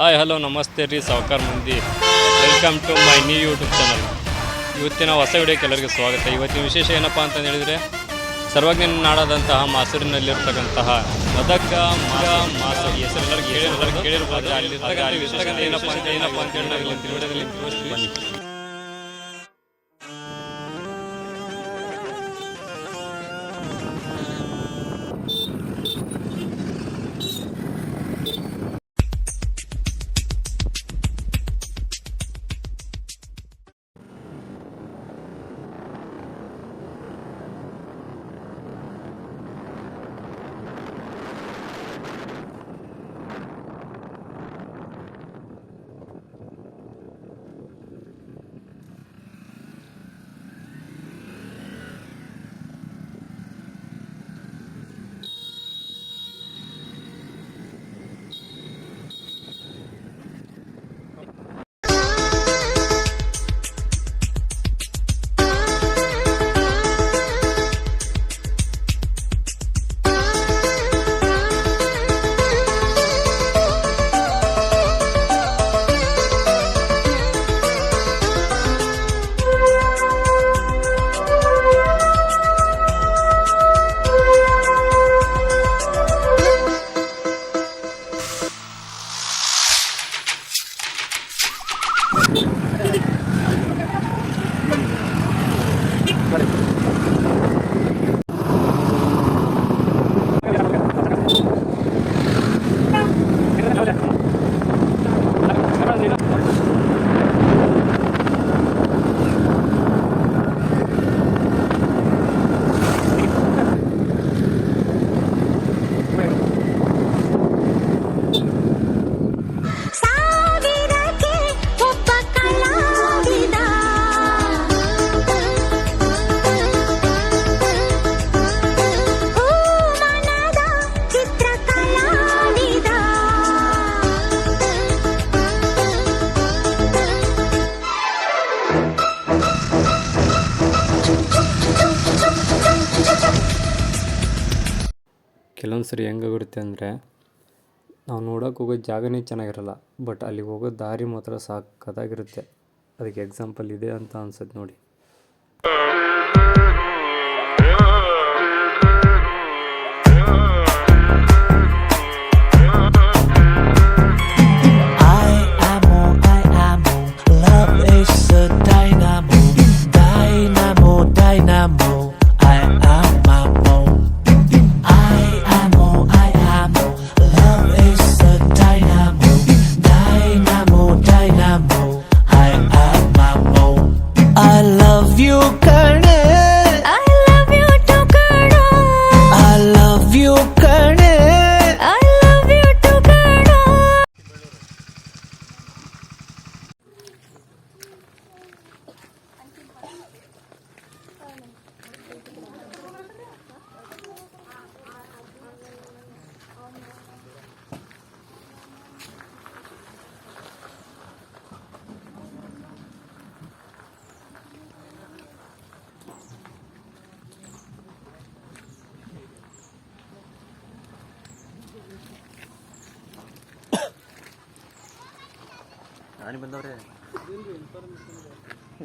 Hi, hello, ನಮಸ್ತೆ ರೀ, ಸಾವುಕಾರ ಮಂದಿ. Welcome to my new YouTube channel ಇವತ್ತಿನ ಹೊಸ ವಿಡಿಯೋಕ್ಕೆ ಎಲ್ಲರಿಗೂ ಸ್ವಾಗತ. ಇವತ್ತಿನ ವಿಶೇಷ ಏನಪ್ಪ ಅಂತ ಹೇಳಿದರೆ, ಸರ್ವಜ್ಞನ ನಾಡಾದಂತಹ ಮಾಸೂರಿನಲ್ಲಿರ್ತಕ್ಕಂತಹ ಮದಕ ಮಗ ಮಾಸ ಈ ಹೆಸರು ಎಲ್ಲರಿಗೂ ಕೇಳಿ ಎಲ್ಲರಿಗೂ ಕೇಳಿರ್ಬೋದು. ಅಲ್ಲಿ ಏನಪ್ಪ ಅಂತ ಏನಪ್ಪ ಅಂತ ಹೇಳಿ ಕೆಲವೊಂದು ಸರಿ ಹೆಂಗಾಗಿರುತ್ತೆ ಅಂದರೆ, ನಾವು ನೋಡೋಕೆ ಹೋಗೋ ಜಾಗನೇ ಚೆನ್ನಾಗಿರಲ್ಲ ಬಟ್ ಅಲ್ಲಿಗೆ ಹೋಗೋ ದಾರಿ ಮಾತ್ರ ಸಾಕದಾಗಿರುತ್ತೆ ಅದಕ್ಕೆ ಎಕ್ಸಾಂಪಲ್ ಇದೆ ಅಂತ ಅನ್ಸುತ್ತೆ ನೋಡಿ.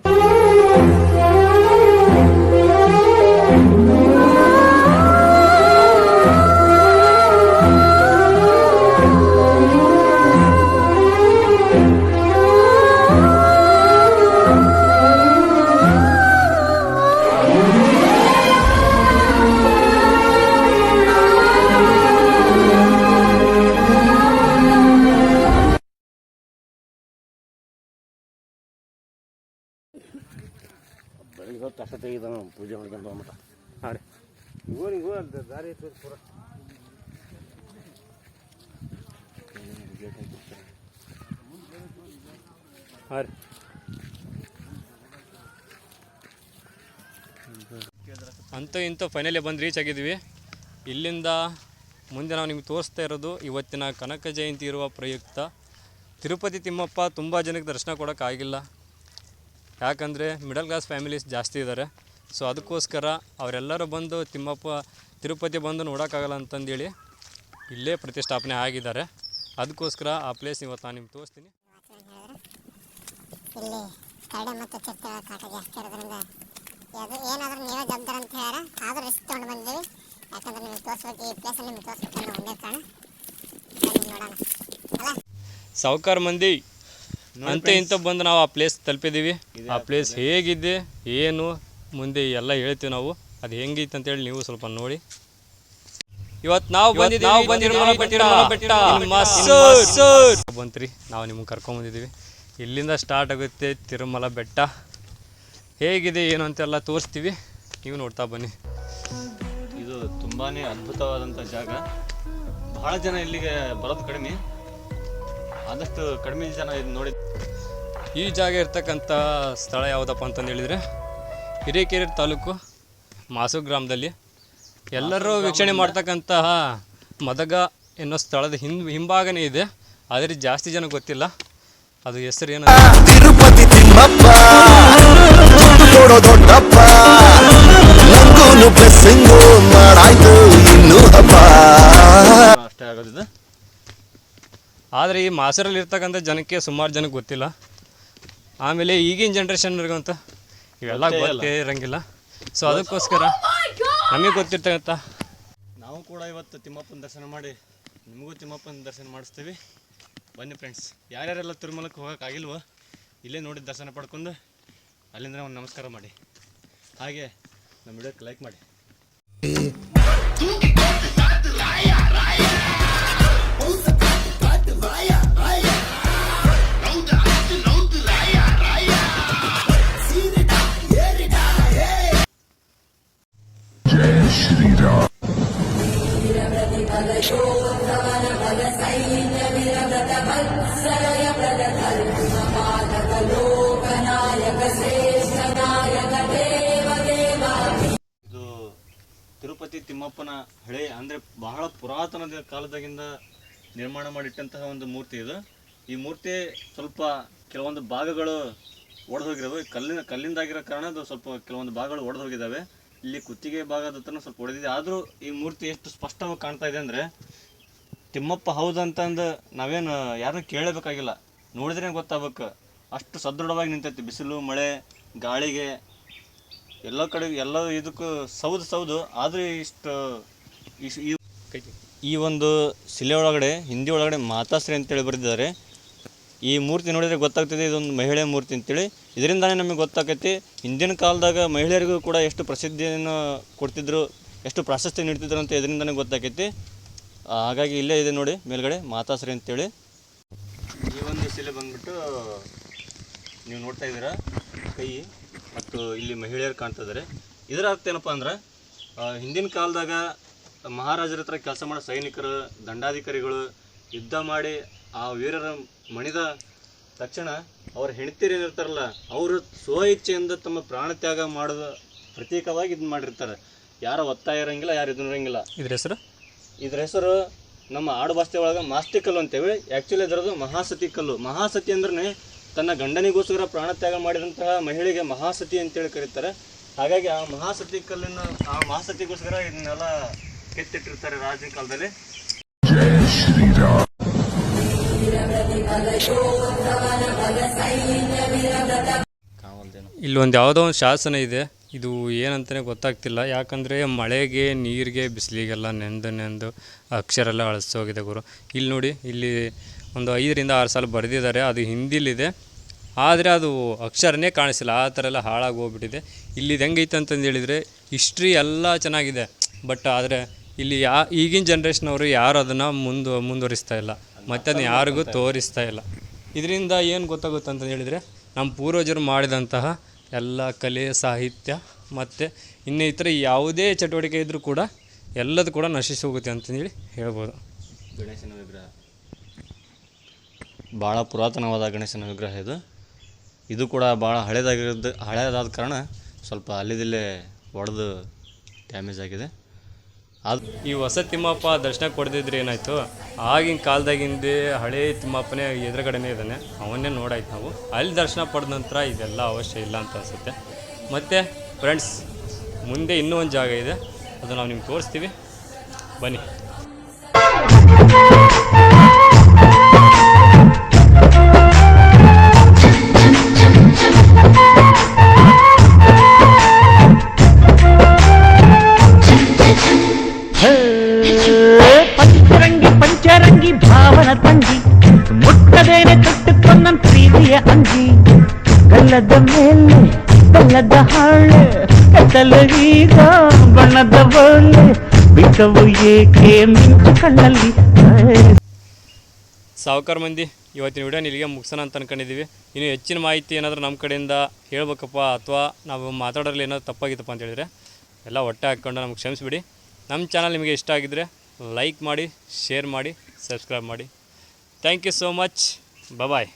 ಬೆಳಿಗ್ಗೆ ಪೂಜೆ ಮಾಡ್ಕೊಂಡು ಬಂದ್ಬಿಟ್ಟ. ಹಾಂ ರೀ. ಇಗೋ ಅದ್ ದಾರಿ ಐತಿ ಪೂರ. ಹಾಂ ರೀ. ಅಂತೂ ಇಂತೂ ಫೈನಲಿ ಬಂದು ರೀಚ್ ಆಗಿದ್ವಿ. ಇಲ್ಲಿಂದ ಮುಂದೆ ನಾವು ನಿಮ್ಗೆ ತೋರಿಸ್ತಾ ಇರೋದು ಇವತ್ತಿನ ಕನಕ ಜಯಂತಿ ಇರುವ ಪ್ರಯುಕ್ತ. ತಿರುಪತಿ ತಿಮ್ಮಪ್ಪ ತುಂಬ ಜನಕ್ಕೆ ದರ್ಶನ ಕೊಡೋಕ್ಕಾಗಿಲ್ಲ. ಯಾಕಂದರೆ ಮಿಡಲ್ ಕ್ಲಾಸ್ ಫ್ಯಾಮಿಲೀಸ್ ಜಾಸ್ತಿ ಇದ್ದಾರೆ ಸೊ ಅದಕ್ಕೋಸ್ಕರ ಅವರೆಲ್ಲರೂ ಬಂದು ತಿಮ್ಮಪ್ಪ ತಿರುಪತಿ ಬಂದು ನೋಡೋಕ್ಕಾಗಲ್ಲ ಅಂತಂದೇಳಿ ಇಲ್ಲೇ ಪ್ರತಿಷ್ಠಾಪನೆ ಆಗಿದ್ದಾರೆ. ಅದಕ್ಕೋಸ್ಕರ ಆ ಪ್ಲೇಸ್ ಇವತ್ತು ನಾನು ನಿಮ್ಗೆ ತೋರಿಸ್ತೀನಿ. ಇಲ್ಲಿ ಕರಡೆ ಮತ್ತು ಚಿರತೆಗಳ ಕಾಟ ಜಾಸ್ತಿ ಇರೋದ್ರಿಂದ ಅದು ಏನಾದರೂ ನೀವೇ ಜವಾಬ್ದಾರ ಅಂತ ಹೇಳ್ಯಾರ ಆದರೂ ರಿಸ್ಕ್ ತೊಗೊಂಡು ಬಂದೀವಿ ಯಾಕಂದ್ರೆ ನಿಮಗೆ ತೋರಿಸ್ಬೇಕು ಈ ಪ್ಲೇಸಲ್ಲಿ ನಿಮ್ಗೆ ತೋರಿಸ್ಬೇಕು ಅನ್ನೋ ಒಂದೇ ಕಾರಣ. ಬನ್ನಿ ನೋಡೋಣ. ಅಲ್ಲ? ಸಾವುಕಾರ ಮಂದಿ ಅಂತ ಇಂತ ಬಂದು ನಾವು ಆ ಪ್ಲೇಸ್ ತಲುಪಿದ್ದೀವಿ. ಆ ಪ್ಲೇಸ್ ಹೇಗಿದೆ ಏನು ಮುಂದೆ ಎಲ್ಲ ಹೇಳ್ತೀವಿ ನಾವು. ಅದು ಹೆಂಗಿತ್ತು ಅಂತೇಳಿ ನೀವು ಸ್ವಲ್ಪ ನೋಡಿ. ಇವತ್ತು ನಾವು ಬಂದಿದ್ದೀವಿ. ನಾವು ಬಂತ್ರಿ. ನಾವು ನಿಮ್ಗೆ ಕರ್ಕೊಂಬಂದಿದ್ದೀವಿ ಇಲ್ಲಿಂದ ಸ್ಟಾರ್ಟ್ ಆಗುತ್ತೆ ತಿರುಮಲ ಬೆಟ್ಟ. ಹೇಗಿದೆ ಏನು ಅಂತೆಲ್ಲ ತೋರಿಸ್ತೀವಿ. ನೀವು ನೋಡ್ತಾ ಬನ್ನಿ. ಇದು ತುಂಬಾ ಅದ್ಭುತವಾದಂಥ ಜಾಗ. ಬಹಳ ಜನ ಇಲ್ಲಿಗೆ ಬರೋದು ಕಡಿಮೆ. ಆದಷ್ಟು ಕಡಿಮೆ ಜನ ಇದು ನೋಡಿ ಈ ಜಾಗ ಇರ್ತಕ್ಕಂಥ ಸ್ಥಳ ಯಾವುದಪ್ಪ ಅಂತಂದು ಹೇಳಿದರೆ ಹಿರೇಕೆರೆ ತಾಲೂಕು ಮಾಸು ಗ್ರಾಮದಲ್ಲಿ ಎಲ್ಲರೂ ವೀಕ್ಷಣೆ ಮಾಡ್ತಕ್ಕಂತಹ ಮದಗ ಎನ್ನೋ ಸ್ಥಳದ ಹಿಂ ಹಿಂಭಾಗನೇ ಇದೆ. ಆದರೆ ಜಾಸ್ತಿ ಜನ ಗೊತ್ತಿಲ್ಲ. ಅದು ಹೆಸರು ಏನು ತಿರುಪತಿ ತಿಮ್ಮಪ್ಪ ದುಡ್ಡು ದೊಡ್ಡಪ್ಪ ಅಷ್ಟೇ ಆಗೋದಿದೆ. ಆದರೆ ಈ ಮಾಸರಲ್ಲಿ ಇರ್ತಕ್ಕಂಥ ಜನಕ್ಕೆ ಸುಮಾರು ಜನಕ್ಕೆ ಗೊತ್ತಿಲ್ಲ. ಆಮೇಲೆ ಈಗಿನ ಜನ್ರೇಷನ್ರಿಗಂತ ಇವೆಲ್ಲ ಗೊತ್ತೇ. ಇರಂಗಿಲ್ಲ. ಸೊ ಅದಕ್ಕೋಸ್ಕರ ನಮಗೆ ಗೊತ್ತಿರ್ತಕ್ಕಂಥ ನಾವು ಕೂಡ ಇವತ್ತು ತಿಮ್ಮಪ್ಪನ ದರ್ಶನ ಮಾಡಿ ನಿಮಗೂ ತಿಮ್ಮಪ್ಪನ ದರ್ಶನ ಮಾಡಿಸ್ತೀವಿ. ಬನ್ನಿ ಫ್ರೆಂಡ್ಸ್ ಯಾರ್ಯಾರೆಲ್ಲ ತಿರುಮಲಕ್ಕೆ ಹೋಗೋಕ್ಕಾಗಿಲ್ವೋ ಇಲ್ಲೇ ನೋಡಿ ದರ್ಶನ ಪಡ್ಕೊಂಡು ಅಲ್ಲಿಂದ ಒಂದು ನಮಸ್ಕಾರ ಮಾಡಿ. ಹಾಗೆ ನಮ್ಮ ವಿಡಿಯೋಕ್ಕೆ ಲೈಕ್ ಮಾಡಿ. ಇದು ತಿರುಪತಿ ತಿಮ್ಮಪ್ಪನ ಹಳೆ, ಅಂದ್ರೆ ಬಹಳ ಪುರಾತನ ಕಾಲದಾಗಿಂದ ನಿರ್ಮಾಣ ಮಾಡಿಟ್ಟಂತಹ ಒಂದು ಮೂರ್ತಿ ಇದು. ಈ ಮೂರ್ತಿ ಸ್ವಲ್ಪ ಕೆಲವೊಂದು ಭಾಗಗಳು ಒಡೆದು ಹೋಗಿರೋದು ಕಲ್ಲಿನ ಕಲ್ಲಿಂದಾಗಿರೋ ಕಾರಣ ಅದು ಸ್ವಲ್ಪ ಕೆಲವೊಂದು ಭಾಗಗಳು ಒಡೆದು ಹೋಗಿದ್ದಾವೆ ಇಲ್ಲಿ ಕುತ್ತಿಗೆ ಭಾಗದ ಹತ್ರನೂ ಸ್ವಲ್ಪ ಒಡೆದಿದೆ ಆದರೂ ಈ ಮೂರ್ತಿ ಎಷ್ಟು ಸ್ಪಷ್ಟವಾಗಿ ಕಾಣ್ತಾ ಇದೆ ಅಂದರೆ, ತಿಮ್ಮಪ್ಪ ಹೌದಂತಂದು ನಾವೇನು ಯಾರನ್ನೂ ಕೇಳಬೇಕಾಗಿಲ್ಲ. ನೋಡಿದ್ರೆ ಗೊತ್ತಾಗಬೇಕು. ಅಷ್ಟು ಸದೃಢವಾಗಿ ನಿಂತೈತಿ. ಬಿಸಿಲು, ಮಳೆ, ಗಾಳಿಗೆ, ಎಲ್ಲ ಕಡೆ, ಎಲ್ಲ ಇದಕ್ಕೂ ಸೌದು ಸೌದು. ಆದರೆ ಇಷ್ಟು ಈ ಈ ಒಂದು ಶಿಲೆ ಒಳಗಡೆ, ಹಿಂದಿ ಒಳಗಡೆ ಮಾತಾಶ್ರೀ ಅಂತೇಳಿ ಬರೆದಿದ್ದಾರೆ. ಈ ಮೂರ್ತಿ ನೋಡಿದರೆ ಗೊತ್ತಾಗ್ತದೆ, ಇದೊಂದು ಮಹಿಳೆ ಮೂರ್ತಿ ಅಂತೇಳಿ. ಇದರಿಂದಾನೇ ನಮಗೆ ಗೊತ್ತಾಗೈತಿ ಹಿಂದಿನ ಕಾಲದಾಗ ಮಹಿಳೆಯರಿಗೂ ಕೂಡ ಎಷ್ಟು ಪ್ರಸಿದ್ಧಿಯನ್ನು ಕೊಡ್ತಿದ್ರು, ಎಷ್ಟು ಪ್ರಾಶಸ್ತ್ಯ ನೀಡ್ತಿದ್ರು ಅಂತ ಇದರಿಂದಾನೇ ಗೊತ್ತಾಗೈತಿ ಹಾಗಾಗಿ ಇಲ್ಲೇ ಇದೆ ನೋಡಿ, ಮೇಲ್ಗಡೆ ಮಾತಾಶ್ರೀ ಅಂತೇಳಿ. ಈ ಒಂದು ಶಿಲೆ ಬಂದ್ಬಿಟ್ಟು ನೀವು ನೋಡ್ತಾ ಇದ್ದೀರಾ, ಕೈ ಮತ್ತು ಇಲ್ಲಿ ಮಹಿಳೆಯರು ಕಾಣ್ತಾ ಇದ್ದಾರೆ. ಇದರ ಅರ್ಥ ಏನಪ್ಪ ಅಂದ್ರೆ ಹಿಂದಿನ ಕಾಲದಾಗ ಮಹಾರಾಜರ ಹತ್ರ ಕೆಲಸ ಮಾಡೋ ಸೈನಿಕರು, ದಂಡಾಧಿಕಾರಿಗಳು ಯುದ್ಧ ಮಾಡಿ ಆ ವೀರರ ಮಣಿದ ತಕ್ಷಣ ಅವ್ರ ಹೆಂಡತಿರು ಏನಿರ್ತಾರಲ್ಲ ಅವರು ಸ್ವ ಇಚ್ಛೆಯಿಂದ ತಮ್ಮ ಪ್ರಾಣ ತ್ಯಾಗ ಮಾಡೋದ ಪ್ರತೀಕವಾಗಿ ಇದು ಮಾಡಿರ್ತಾರೆ. ಯಾರ ಒತ್ತಾಯ ಇರಂಗಿಲ್ಲ ಯಾರು ಇದನ್ನ ಇರಂಗಿಲ್ಲ. ಇದ್ರ ಹೆಸರು? ಇದ್ರ ಹೆಸರು ನಮ್ಮ ಆಡು ಭಾಷೆ ಒಳಗೆ ಮಾಸ್ತಿ ಕಲ್ಲು ಅಂತೇವೆ ಆ್ಯಕ್ಚುಲಿ ಇದರದು ಮಹಾಸತಿ ಕಲ್ಲು. ಮಹಾಸತಿ ಅಂದ್ರೆ ತನ್ನ ಗಂಡನಿಗೋಸ್ಕರ ಪ್ರಾಣ ತ್ಯಾಗ ಮಾಡಿದಂತಹ ಮಹಿಳೆಗೆ ಮಹಾಸತಿ ಅಂತೇಳಿ ಕರೀತಾರೆ. ಹಾಗಾಗಿ ಆ ಮಹಾಸತಿ ಕಲ್ಲಿನ ಆ ಮಹಾಸತಿಗೋಸ್ಕರ ಇದನ್ನೆಲ್ಲ ಕೆತ್ತಿಟ್ಟಿರ್ತಾರೆ ರಾಜನ ಕಾಲದಲ್ಲಿ. ಇಲ್ಲೊಂದು ಯಾವುದೋ ಒಂದು ಶಾಸನ ಇದೆ. ಇದು ಏನಂತಲೇ ಗೊತ್ತಾಗ್ತಿಲ್ಲ. ಯಾಕಂದರೆ ಮಳೆಗೆ, ನೀರಿಗೆ, ಬಿಸಿಲಿಗೆಲ್ಲ ನೆಂದು ನೆಂದು ಅಕ್ಷರ ಎಲ್ಲ ಅಳಿಸೋಗಿದೆ ಗುರು. ಇಲ್ಲಿ ನೋಡಿ, ಇಲ್ಲಿ ಒಂದು ಐದರಿಂದ ಆರು ಸಾಲ ಬರೆದಿದ್ದಾರೆ. ಅದು ಹಿಂದಿಲಿದೆ. ಆದರೆ ಅದು ಅಕ್ಷರನೇ ಕಾಣಿಸಿಲ್ಲ. ಆ ಥರ ಎಲ್ಲ ಹಾಳಾಗಿ ಹೋಗ್ಬಿಟ್ಟಿದೆ. ಇಲ್ಲಿ ಹೆಂಗೈತೆ ಅಂತಂದು ಹೇಳಿದರೆ ಹಿಸ್ಟ್ರಿ ಎಲ್ಲ ಚೆನ್ನಾಗಿದೆ. ಬಟ್ ಆದರೆ ಇಲ್ಲಿ ಯಾ ಈಗಿನ ಜನ್ರೇಷನವರು ಯಾರು ಅದನ್ನು ಮುಂದು, ಮುಂದುವರಿಸ್ತಾ ಇಲ್ಲ. ಮತ್ತು ಅದನ್ನ ಯಾರಿಗೂ ತೋರಿಸ್ತಾ ಇಲ್ಲ. ಇದರಿಂದ ಏನು ಗೊತ್ತಾಗುತ್ತೆ ಅಂತ ಹೇಳಿದರೆ ನಮ್ಮ ಪೂರ್ವಜರು ಮಾಡಿದಂತಹ ಎಲ್ಲ ಕಲೆ, ಸಾಹಿತ್ಯ ಮತ್ತು ಇನ್ನಿತರ ಯಾವುದೇ ಚಟುವಟಿಕೆ ಇದ್ದರೂ ಕೂಡ ಎಲ್ಲದು ಕೂಡ ನಶಿಸಿ ಹೋಗುತ್ತೆ ಅಂತಂದೇಳಿ ಹೇಳ್ಬೋದು. ಗಣೇಶನ ವಿಗ್ರಹ. ಭಾಳ ಪುರಾತನವಾದ ಗಣೇಶನ ವಿಗ್ರಹ ಇದು. ಇದು ಕೂಡ ಭಾಳ ಹಳೇದಾಗಿರೋದು ಹಳೆಯದಾದ ಕಾರಣ ಸ್ವಲ್ಪ ಅಲ್ಲಿದಿಲ್ಲೇ ಒಡೆದು ಡ್ಯಾಮೇಜ್ ಆಗಿದೆ. ಅದು ಈ ಹೊಸ ತಿಮ್ಮಪ್ಪ ದರ್ಶನ ಕೊಡ್ದಿದ್ರೆ ಏನಾಯಿತು? ಆಗಿನ ಕಾಲದಾಗಿಂದ ಹಳೆ ತಿಮ್ಮಪ್ಪನೇ ಎದುರುಗಡೆನೇ ಇದ್ದಾನೆ. ಅವನ್ನೇ ನೋಡಾಯ್ತು ನಾವು. ಅಲ್ಲಿ ದರ್ಶನ ಪಡೆದ ನಂತರ ಇದೆಲ್ಲ ಅವಶ್ಯ ಇಲ್ಲ ಅಂತ ಅನಿಸುತ್ತೆ. ಮತ್ತು ಫ್ರೆಂಡ್ಸ್ ಮುಂದೆ ಇನ್ನೂ ಒಂದು ಜಾಗ ಇದೆ. ಅದು ನಾವು ನಿಮ್ಗೆ ತೋರಿಸ್ತೀವಿ. ಬನ್ನಿ. ನೆಲದ ಮೇಲೆ ಬೆಲ್ಲದ ಹಾಳೆ, ಕತ್ತಲು ಈಗ ಬಣ್ಣದ ಬಳ್ಳೆ ಬಿಟ್ಟವು ಏಕೆ ಮಿಂಚು ಕಣ್ಣಲ್ಲಿ? ಸಾವುಕಾರ ಮಂದಿ, ಇವತ್ತಿನ ವಿಡಿಯೋ ಇಲ್ಲಿಗೆ ಮುಗಿಸೋಣ ಅಂತ ಅನ್ಕೊಂಡಿದ್ದೀವಿ ಇನ್ನು ಹೆಚ್ಚಿನ ಮಾಹಿತಿ ಏನಾದರೂ ನಮ್ಮ ಕಡೆಯಿಂದ ಹೇಳ್ಬೇಕಪ್ಪ ಅಥವಾ ನಾವು ಮಾತಾಡೋರಲ್ಲಿ ಏನಾದರೂ ತಪ್ಪಾಗಿತ್ತಪ್ಪ ಅಂತ ಹೇಳಿದರೆ, ಎಲ್ಲ ಹೊಟ್ಟೆ ಹಾಕ್ಕೊಂಡು ನಮಗೆ ಕ್ಷಮಿಸಿಬಿಡಿ. ನಮ್ಮ ಚಾನಲ್ ನಿಮಗೆ ಇಷ್ಟ ಆಗಿದ್ದರೆ ಲೈಕ್ ಮಾಡಿ, ಶೇರ್ ಮಾಡಿ, ಸಬ್ಸ್ಕ್ರೈಬ್ ಮಾಡಿ. Thank you so much bye